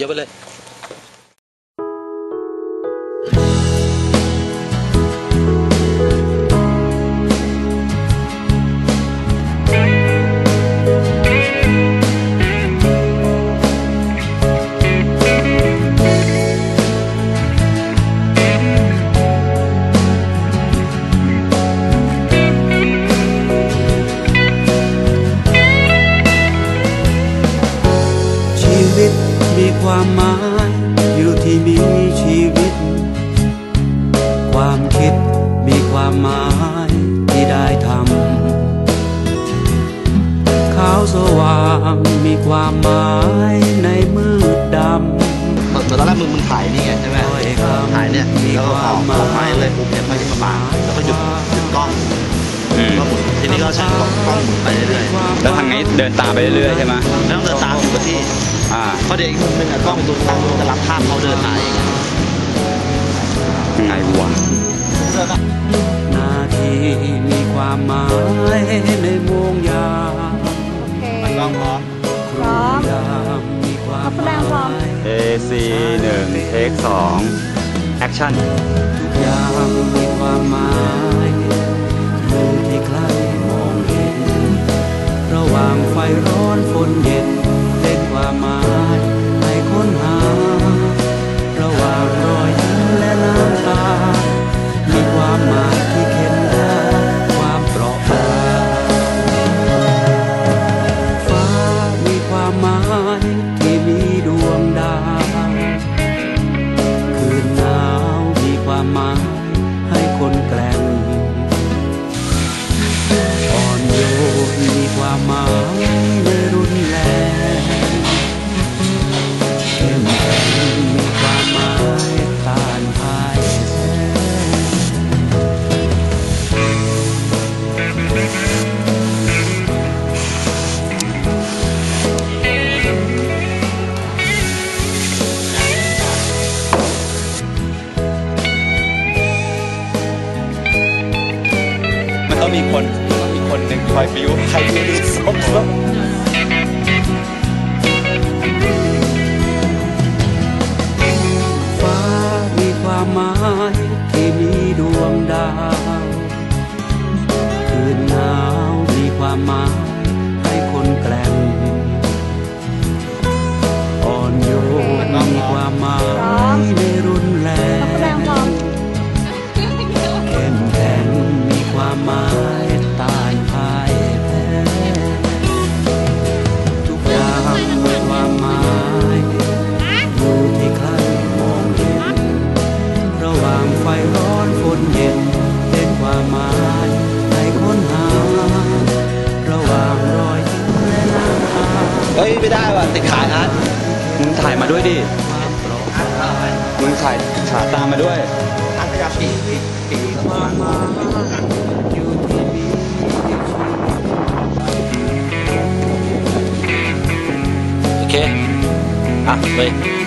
เย อะไปเลยชีวิตมีความหมายอยู่ที่มีชีวิต ความคิดมีความหมายที่ได้ทำขาวสว่างมีความหมายในมืดดำตอนตอนแรกมึงมึงถ่ายนี่ไงใช่ไหมโอ้ยครับถ่ายเนี่ยมีแล้วก็ความออกหมายออกไม้เลยปุ๊บเนี่ยมันจะประมาณแล้วก็หยุดหยุดกล้องก็หมุนทีนี้ก็ใช้กล้องกล้องหมุนไปเรื่อยแล้วทางนี้เดินตามไปเรื่อยๆใช่ไหมๆไม่ต้องเดินตามอยู่กับที่ อ่าเพราะเดี๋ยวอีกมุมหนึงอะกล้องตัวตั้งจะรับภาพเขาเดินมาเองไงวะหน้าที่มีความหมายในโมงยามโอเคกล้องพร้อมพร้อมยามมีความนักแสดงพร้อม เอซีหนึ่งเทคสองแอคชั่น ทุกอย่างมีความหมาย มีค มีคนต้องมีคนหนึ่งคอยบิวใครบิวดีส้ม ติดขายอาร์ตมึงถ่ายมาด้วยดิความปลอดภัยมึงถ่ายขาตามมาด้วยอาร์ตพยายามปีปีปีเข้าความมาหมาย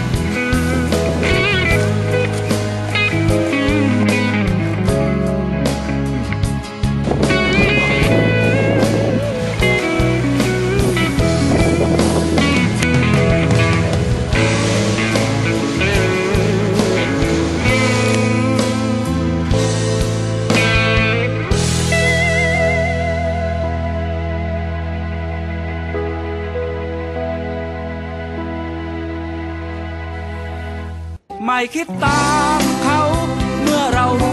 ไม่คิดตามเขาเมื่อเรารู้